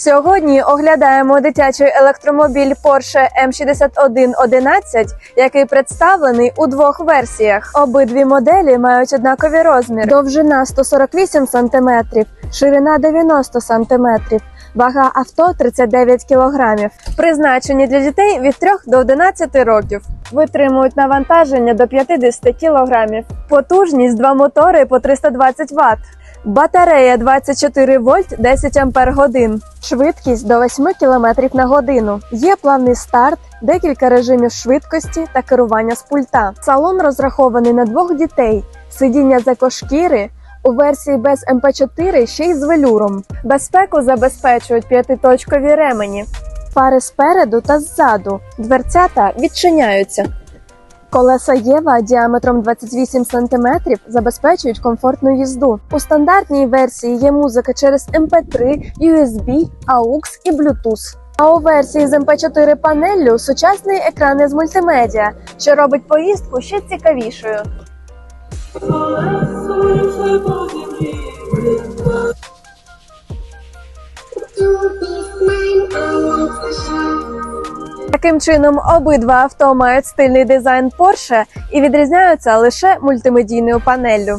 Сьогодні оглядаємо дитячий електромобіль Porsche M6111, який представлений у двох версіях. Обидві моделі мають однакові розміри: довжина 148 см, ширина 90 см, вага авто 39 кг. Призначені для дітей від 3 до 11 років. Витримують навантаження до 50 кг. Потужність два мотори по 320 Вт. Батарея 24 вольт 10 ампер. Швидкість до 8 км на годину. Є плавний старт, декілька режимів швидкості та керування з пульта. Салон розрахований на двох дітей. Сидіння з екошкіри. У версії без МП4 ще й з велюром. Безпеку забезпечують п'ятиточкові ремені. Фари спереду та ззаду. Дверцята відчиняються. Колеса Єва діаметром 28 см забезпечують комфортну їзду. У стандартній версії є музика через MP3, USB, AUX і Bluetooth. А у версії з MP4 панеллю сучасний екран з мультимедіа, що робить поїздку ще цікавішою. Таким чином, обидва авто мають стильний дизайн Porsche і відрізняються лише мультимедійною панеллю.